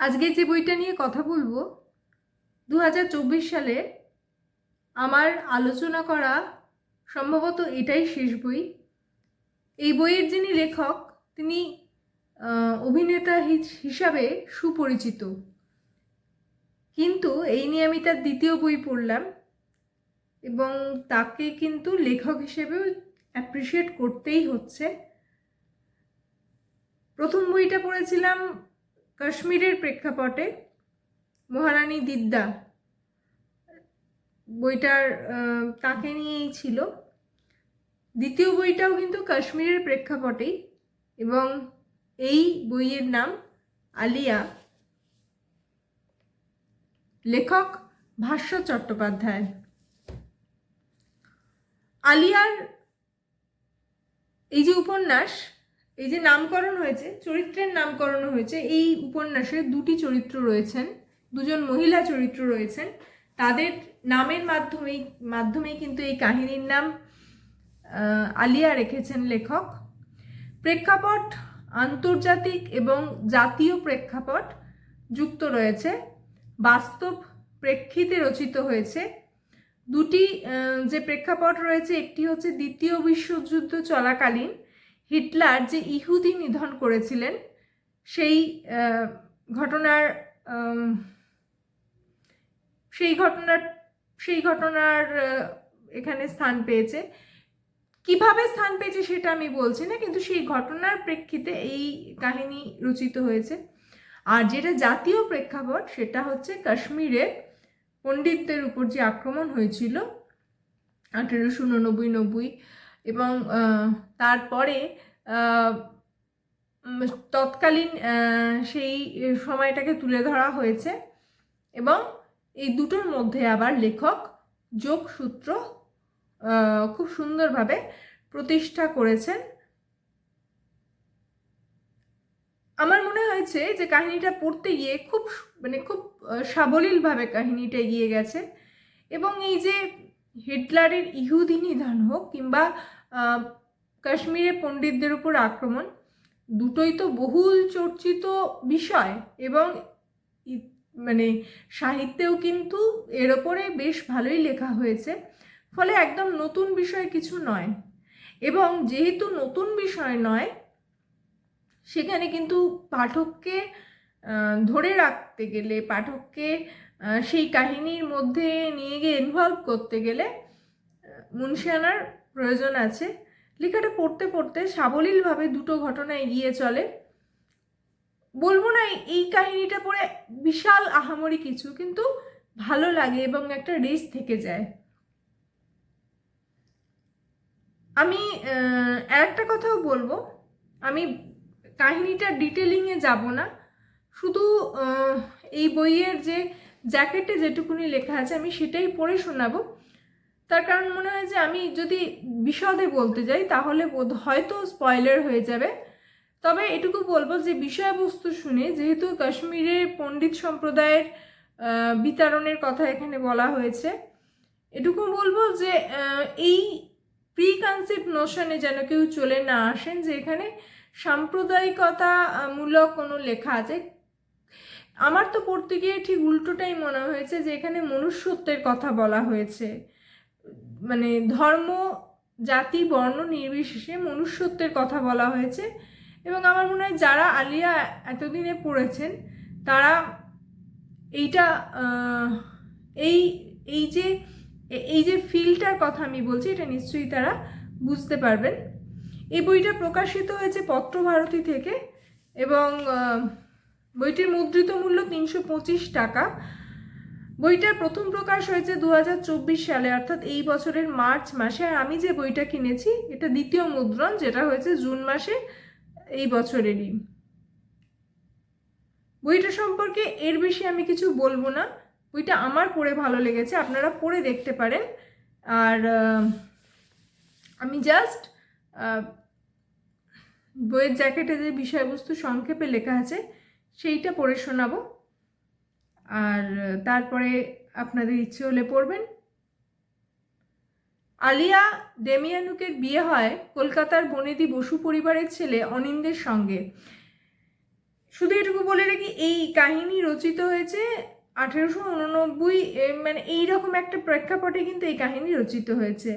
আজকে যে বইটা নিয়ে কথা বলব দু হাজার চব্বিশ সালে আমার আলোচনা করা সম্ভবত এটাই শেষ বই। এই বইয়ের যিনি লেখক, তিনি অভিনেতা হিসাবে সুপরিচিত। কিন্তু এই নিয়ে আমি তার দ্বিতীয় বই পড়লাম এবং তাকে কিন্তু লেখক হিসেবেও অ্যাপ্রিসিয়েট করতেই হচ্ছে। প্রথম বইটা পড়েছিলাম কাশ্মীরের প্রেক্ষাপটে মহারানী দিদ্দা বইটার তাকে নিয়েই ছিল। দ্বিতীয় বইটাও কিন্তু কাশ্মীরের প্রেক্ষাপটেই এবং এই বইয়ের নাম আলিয়া। লেখক ভাষ্য চট্টোপাধ্যায়। আলিয়ার এই যে উপন্যাস এই যে নামকরণ হয়েছে, চরিত্রের নামকরণ হয়েছে, এই উপন্যাসে দুটি চরিত্র রয়েছেন, দুজন মহিলা চরিত্র রয়েছেন। তাদের নামের মাধ্যমেই মাধ্যমেই কিন্তু এই কাহিনীর নাম আলিয়া রেখেছেন লেখক। প্রেক্ষাপট আন্তর্জাতিক এবং জাতীয় প্রেক্ষাপট যুক্ত রয়েছে, বাস্তব প্রেক্ষিতে রচিত হয়েছে। দুটি যে প্রেক্ষাপট রয়েছে, একটি হচ্ছে দ্বিতীয় বিশ্বযুদ্ধ চলাকালীন হিটলার যে ইহুদি নিধন করেছিলেন, সেই ঘটনার সেই ঘটনার সেই ঘটনার এখানে স্থান পেয়েছে। কীভাবে স্থান পেয়েছে সেটা আমি বলছি না, কিন্তু সেই ঘটনার প্রেক্ষিতে এই কাহিনী রচিত হয়েছে। আর যেটা জাতীয় প্রেক্ষাপট, সেটা হচ্ছে কাশ্মীরে পণ্ডিতদের উপর যে আক্রমণ হয়েছিল, আঠেরোশো উননব্বই নব্বই এবং তারপরে তৎকালীন সেই সময়টাকে তুলে ধরা হয়েছে এবং এই দুটোর মধ্যে আবার লেখক যোগসূত্র খুব সুন্দরভাবে প্রতিষ্ঠা করেছেন। আমার মনে হয়েছে যে কাহিনীটা পড়তে গিয়ে খুব মানে খুব সাবলীলভাবে কাহিনীটা এগিয়ে গেছে এবং এই যে হিটলারের ইহুদি নিধন হোক কিংবা কাশ্মীরে পণ্ডিতদের উপর আক্রমণ। দুটোই তো বহুল চর্চিত বিষয় এবং মানে সাহিত্যেও কিন্তু এর ওপরে বেশ ভালোই লেখা হয়েছে। ফলে একদম নতুন বিষয় কিছু নয়। এবং যেহেতু নতুন বিষয় নয়, সেখানে কিন্তু পাঠককে ধরে রাখতে গেলে, পাঠককে সেই কাহিনীর মধ্যে নিয়ে গিয়ে ইনভলভ করতে গেলে মুন্সিয়ানার প্রয়োজন আছে। লেখাটা পড়তে পড়তে সাবলীলভাবে দুটো ঘটনা এগিয়ে চলে। বলব না, এই- কাহিনীটা পড়ে বিশাল আহামরি কিছু, কিন্তু ভালো লাগে এবং একটা রেস থেকে যায়। আমি একটা কথাও বলব, আমি কাহিনীটা ডিটেলিংয়ে যাব না। শুধু এই বইয়ের যে জ্যাকেটে যেটুকুনি লেখা আছে, আমি সেটাই পড়ে শোনাবো। তার কারণ মনে হয় যে আমি যদি বিশদে বলতে যাই, তাহলে বোধ হয়তো স্পয়লার হয়ে যাবে। তবে এটুকু বলব যে বিষয়বস্তু শুনে, যেহেতু কাশ্মীরে পণ্ডিত সম্প্রদায়ের বিতরণের কথা এখানে বলা হয়েছে, এটুকু বলব যে এই প্রি কনসেপ্ট নোশনে যেন কেউ চলে না আসেন, যে এখানে সাম্প্রদায়িকতা মূলক কোনো লেখা আছে। আমার তো পড়তে গিয়ে ঠিক উল্টোটাই মনে হয়েছে যে এখানে মনুষ্যত্বের কথা বলা হয়েছে। মানে ধর্ম, জাতি, বর্ণ নির্বিশেষে মনুষ্যত্বের কথা বলা হয়েছে। এবং আমার মনে হয় যারা আলিয়া এতদিনে পড়েছেন, তারা এইটা এই এই যে এই যে ফিলটার কথা আমি বলছি, এটা নিশ্চয়ই তারা বুঝতে পারবেন। এই বইটা প্রকাশিত হয়েছে পত্রভারতী থেকে এবং বইটির মুদ্রিত মূল্য তিনশো পঁচিশ টাকা। বইটার প্রথম প্রকাশ হয়েছে দু হাজার চব্বিশ সালে, অর্থাৎ এই বছরের মার্চ মাসে। আর আমি যে বইটা কিনেছি, এটা দ্বিতীয় মুদ্রণ, যেটা হয়েছে জুন মাসে এই বছরেরই। বইটা সম্পর্কে এর বেশি আমি কিছু বলব না। বইটা আমার পড়ে ভালো লেগেছে, আপনারা পড়ে দেখতে পারেন। আর আমি জাস্ট বইয়ের জ্যাকেটে যে বিষয়বস্তু সংক্ষেপে লেখা আছে, সেইটা পড়ে শোনাবো। আর তারপরে আপনাদের ইচ্ছে হলে পড়বেন। আলিয়া ডেমিয়ানুকের বিয়ে হয় কলকাতার বনেদি বসু পরিবারের ছেলে অনিন্দের সঙ্গে। শুধু এটুকু বলে রাখি, এই কাহিনী রচিত হয়েছে আঠেরোশো উননব্বই মানে এইরকম একটা প্রেক্ষাপটে কিন্তু এই কাহিনী রচিত হয়েছে।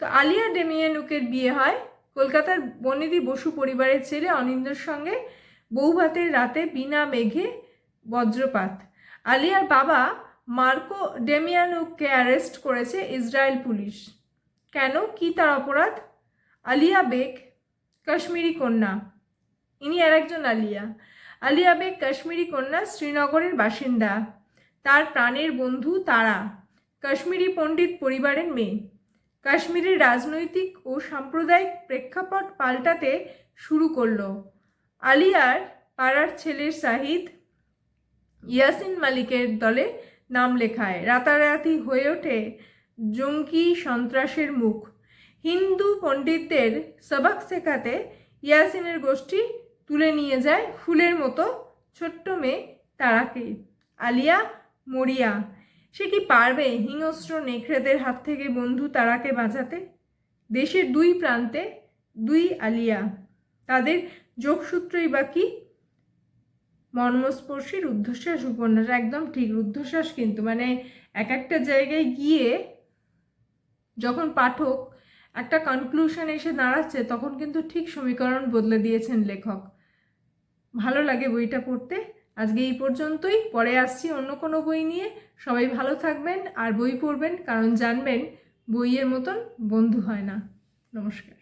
তো আলিয়া ডেমিয়ানুকের বিয়ে হয় কলকাতার বনেদি বসু পরিবারের ছেলে অনিন্দ্যর সঙ্গে বৌভাতের রাতে বিনা মেঘে বজ্রপাত। আলিয়ার বাবা মার্কো ডেমিয়ানুককে অ্যারেস্ট করেছে ইসরায়েল পুলিশ। কেন? কি তার অপরাধ? আলিয়া বেগ, কাশ্মীরি কন্যা। ইনি আর একজন আলিয়া। আলিয়া বেগ, কাশ্মীরি কন্যা, শ্রীনগরের বাসিন্দা। তার প্রাণের বন্ধু তারা। কাশ্মীরি পণ্ডিত পরিবারের মেয়ে। কাশ্মীরের রাজনৈতিক ও সাম্প্রদায়িক প্রেক্ষাপট পাল্টাতে শুরু করল। আলিয়ার পাড়ার ছেলের সাহিদ ইয়াসিন মালিকের দলে নাম লেখায়। রাতারাতি হয়ে ওঠে জঙ্গি সন্ত্রাসের মুখ। হিন্দু পণ্ডিতদের সবাক শেখাতে ইয়াসিনের গোষ্ঠী তুলে নিয়ে যায় ফুলের মতো ছোট্ট মেয়ে তারাকে, আলিয়া মরিয়া। সে কি পারবে হিংস্র নেকড়েদের হাত থেকে বন্ধু তারাকে বাঁচাতে? দেশের দুই প্রান্তে দুই আলিয়া। তাদের যোগসূত্রই বা কি মর্মস্পর্শী রুদ্ধশ্বাস উপন্যাস, একদম ঠিক রুদ্ধশ্বাস কিন্তু মানে এক একটা জায়গায় গিয়ে যখন পাঠক একটা কনক্লুশন এসে দাঁড়াচ্ছে, তখন কিন্তু ঠিক সমীকরণ বদলে দিয়েছেন লেখক। ভালো লাগে বইটা পড়তে। আজকে এই পর্যন্তই। পরে আসছি অন্য কোনো বই নিয়ে। সবাই ভালো থাকবেন আর বই পড়বেন, কারণ জানবেন বইয়ের মতন বন্ধু হয় না। নমস্কার।